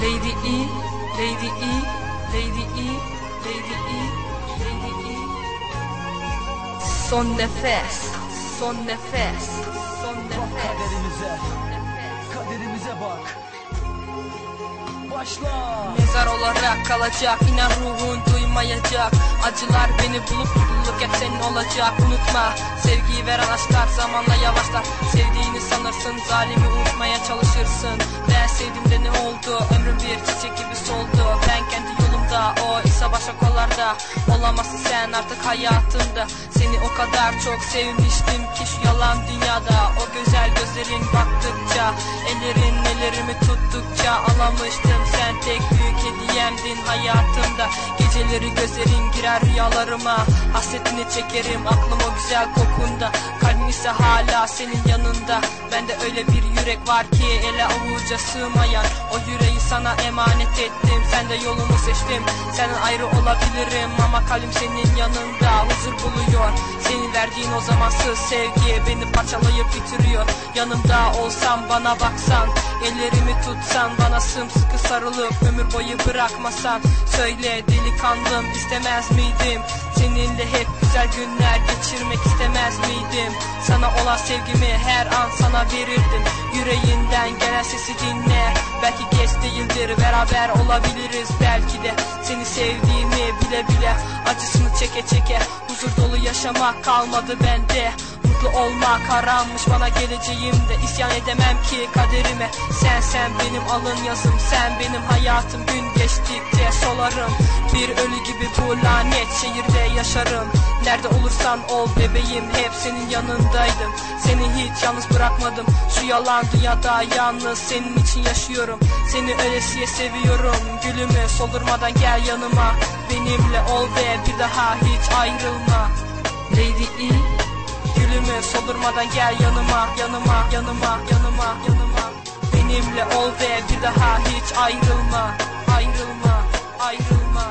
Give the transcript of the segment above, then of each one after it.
Lady E, Lady E, Lady E, Lady E, Lady E. Son nefes, son nefes, son Bak nefes. kaderimize, son nefes. kaderimize bak. Başla. Mezar olarak kalacak inan ruhun duymayacak. Acılar beni bulup mutluluk hep senin olacak. Unutma sevgiyi veren aşklar zamanla yavaşlar. Sevdiğini sanırsın zalimi unutmaya çalışırsın. Ben sevdim de ne oldu? Ömrüm bir çiçek gibi soldu. Ben kendi yolumda o ise başka kollarda Olamazsın sen artık hayatımda Seni o kadar çok sevmiştim ki şu yalan dünyada. O güzel gözlerin baktıkça Ellerin ellerimi tuttukça Alamıştım sen tek büyük hediyemdin hayatımda. Geceleri gözlerin girer rüyalarıma Hasretini çekerim aklım o güzel kokunda. Kalbim ise hala senin yanında. Bende öyle bir yürek var ki ele avuca sığmayan O yüreği sana emanet ettim. Sen de yolumu seçtim. Senden ayrı olabilirim ama kalbim senin yanında. Huzur buluyor. Senin verdiğin o zamansız sevgi Beni parçalayıp bitiriyor. Yanımda olsam bana baksan Ellerimi tutsan bana sımsıkı sarılıp Ömür boyu bırakmasan. Söyle delikanlım istemez miydim? Seninle hep güzel günler geçirmek istemez miydim? Sana olan sevgimi her an sana verirdim Yüreğinden gelen sesi dinle. Belki geç değildir beraber olabiliriz. Belki de Seni sevdiğimi bile bile Acısını çeke çeke Huzur dolu yaşamak kalmadı bende Mutlu olmak harammış bana geleceğimde isyan edemem ki kaderime. Sen sen benim alın yazım. Sen benim hayatım. Gün geçtikçe solarım. Bir ölü gibi bu lanet şehirde yaşarım. Nerede olursan ol bebeğim. Hep senin yanındaydım. Seni hiç yalnız bırakmadım. Şu yalan dünyada yalnız senin için yaşıyorum. Seni öylesiye seviyorum. Gülümü soldurmadan gel yanıma. Benimle ol ve bir daha hiç ayrılma. Lady E Gülümü soldurmadan gel yanıma yanıma yanıma yanıma yanıma. Benimle ol ve bir daha hiç ayrılma ayrılma ayrılma.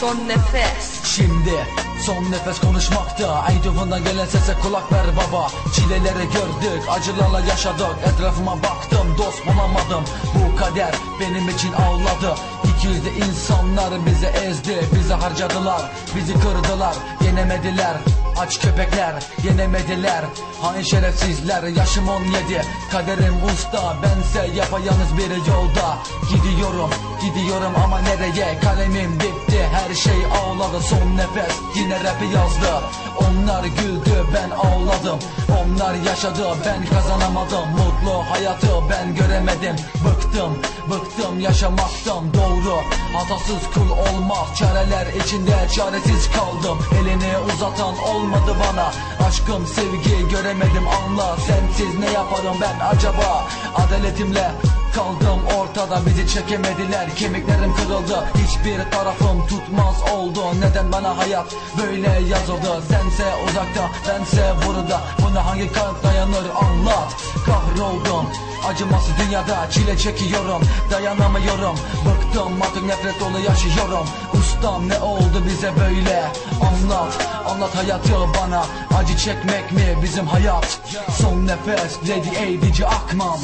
Son nefes. Şimdi son nefes konuşmakta. Eindhoven'dan gelen sese kulak ver baba. Çileleri gördük acılarla yaşadık. Etrafıma baktım dost bulamadım. Bu kader benim için ağladı. İkiyüzlü insanlar bizi ezdi Bizi harcadılar. Bizi kırdılar Yenemediler Aç köpekler yenemediler. Hain şerefsizler yaşım 17 Kaderim usta bense yapayalnız bir yolda. Gidiyorum gidiyorum ama nereye? Kalemim bitti her şey ağladı. Son nefes yine rapi yazdı. Onlar güldü ben ağladım. Onlar yaşadı ben kazanamadım. Mutlu hayatı ben göremedim. Bıktım bıktım yaşamaktan. Doğru Hatasız kul olmaz çareler içinde çaresiz kaldım. Elini uzatan olmadı bana. Aşkım sevgi göremedim. Anla Sensiz ne yaparım ben acaba? Adaletimle Kaldım ortada bizi çekemediler Kemiklerim kırıldı. Hiçbir tarafım tutmaz oldu. Neden bana hayat böyle yazıldı? Sense uzakta bense burada. Buna hangi kalp dayanır? Anlat. Kahroldum. Acımasız dünyada çile çekiyorum. Dayanamıyorum. Bıktım. Artık nefret dolu yaşıyorum. Ustam ne oldu bize böyle? Anlat. Anlat hayatı bana. Acı çekmek mi bizim hayat? Son nefes Lady A, DJ Akman